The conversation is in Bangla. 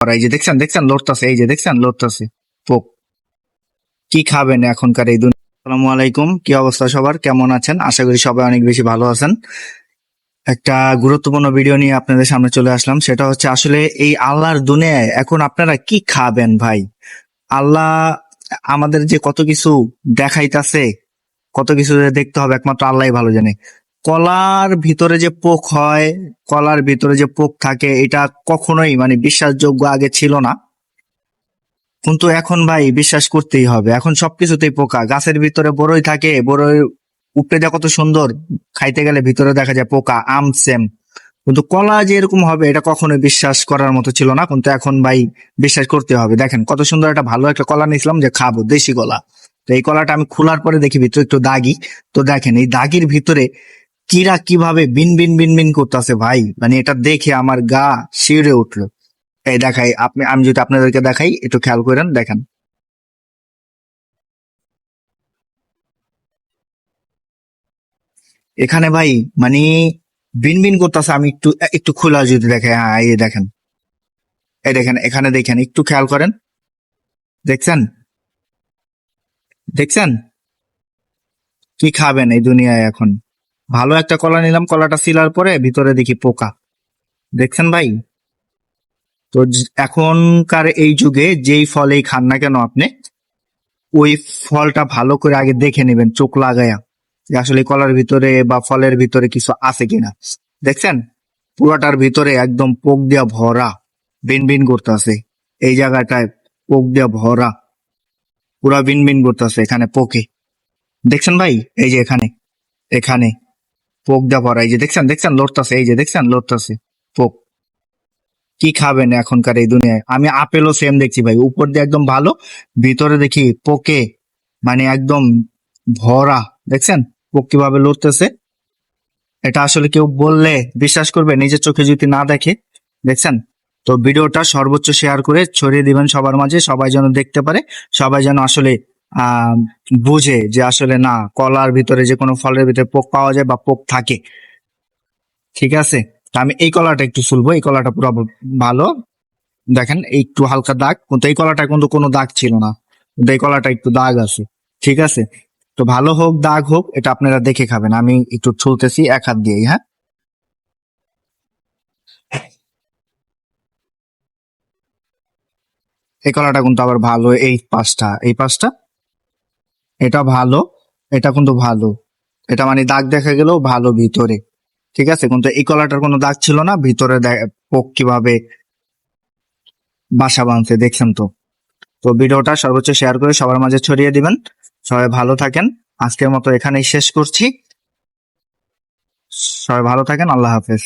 আর এই যে দেখছেন দেখছেন, লড়তাছে, এই যে দেখছেন, লড়তাছে। পোক কি খাবেন এখনকার এই দুনিয়া? আসসালামু আলাইকুম, কি অবস্থা সবার? কেমন আছেন? আশা করি সবাই অনেক বেশি ভালো আছেন। একটা গুরুত্বপূর্ণ ভিডিও নিয়ে আপনাদের সামনে চলে আসলাম, সেটা হচ্ছে আসলে এই আল্লাহর দুনিয়ায় এখন আপনারা কি খাবেন ভাই? আল্লাহ আমাদের যে কত কিছু দেখাইতাছে, কত কিছু দেখতে হবে, একমাত্র আল্লাহই ভালো জানে। কলার ভিতরে যে পোক হয়, কলার ভিতরে যে পোক থাকে, এটা কখনোই মানে বিশ্বাসযোগ্য আগে ছিল না। কিন্তু এখন ভাই বিশ্বাস করতেই হবে। এখন সবকিছুতেই পোকা। গাছের ভিতরে বড়ই থাকে, বড়ই উপরে যা কত সুন্দর। খাইতে গেলে ভিতরে দেখা যায় পোকা, আম, সেম। কিন্তু কলা যে এরকম হবে, এটা কখনোই বিশ্বাস করার মতো ছিল না। কিন্তু এখন ভাই বিশ্বাস করতে হবে। দেখেন, কত সুন্দর একটা ভালো একটা কলা নিয়েছিলাম যে খাব, দেশি কলা। তো এই কলাটা আমি খোলার পরে দেখি ভিতরে একটু দাগি। তো দেখেন, এই দাগির ভিতরে কিরা কীভাবে বিন বিন বিন বিন করতেছে ভাই? মানে এটা দেখে আমার গা শিউরে উঠল। এই দেখাই, আপনি, আমি যদি আপনাদেরকে দেখাই, একটু খেয়াল করেন, দেখেন। এখানে ভাই মানে বিন বিন করতেছে, আমি একটু একটু খোলা যদি দেখে হ্যাঁ এই দেখেন। এই দেখেন, এখানে দেখেন, একটু খেয়াল করেন। দেখছেন? দেখছেন? কি খাবেন এই দুনিয়ায় এখন? ভালো একটা কলা নিলাম, কলাটা সিলার পরে ভিতরে দেখি পোকা। দেখছেন ভাই? তো এখনকার এই যুগে যেই ফলেই খান না কেন আপনি, ওই ফলটা ভালো করে আগে দেখে নেবেন, চোখ লাগায়া, যে আসলে কলার ভিতরে বা ফলের ভিতরে কিছু আছে কিনা। দেখছেন? পুরাটার ভিতরে একদম পোক দিয়া ভরা, বিন বিন করতেছে। এই জায়গাটায় পোক দিয়া ভরা, পুরা বিন বিন করতেছে এখানে পোকে। দেখছেন ভাই? এই যে এখানে এখানে। পোক দিয়া ভরা, এই যে দেখছেন দেখছেন, লড়তাছে, এই যে দেখছেন, লড়তাছে, পোক। কি খাবেন এখনকার এই দুনিয়ায়? আমি আপেলও সেম দেখছি ভাই, উপর দিয়ে একদম ভালো, ভিতরে দেখি পোকে মানে একদম ভরা, দেখছেন? পোক কীভাবে লড়তেছে? এটা আসলে কেউ বললে বিশ্বাস করবে, নিজের চোখে যদি না দেখে, দেখছেন? তো ভিডিওটা সর্বোচ্চ শেয়ার করে ছড়িয়ে দিবেন সবার মাঝে, সবাই যেন দেখতে পারে, সবাই যেন আসলে বুঝে যে আসলে না, কলার ভিতরে যে কোনো ফলের ভিতরে পোক পাওয়া যায় বা পোক থাকে। ঠিক আছে? তা আমি এই কলাটা একটু ফুলবো এই কলাটা পুরো ভালো। দেখেন, একটু হালকা দাগ, কিন্তু এই কলাটা কিন্তু কোনো দাগ ছিল না। কিন্তু এই কলাটা একটু দাগ আছে। ঠিক আছে? তো ভালো হোক, দাগ হোক, এটা আপনারা দেখে খাবেন। আমি একটু ছুলতেছি, এক হাত দিয়েই হ্যাঁ? এই কলাটা কিন্তু আবার ভালো, এই পাঁচটা এই পাঁচটা এটা ভালো, এটা কিন্তু ভালো। এটা মানে দাগ দেখা গেলেও ভালো ভিতরে। ঠিক আছে? কিন্তু এই কলাটার কোনো দাগ ছিল না, ভিতরে পোক কীভাবে বাসা বাঁধতে দেখছেন তো? তো ভিডিওটা সর্বোচ্চ শেয়ার করে সবার মাঝে ছড়িয়ে দিবেন। সবাই ভালো থাকেন। আজকের মতো এখানেই শেষ করছি। সবাই ভালো থাকেন, আল্লাহ হাফেজ।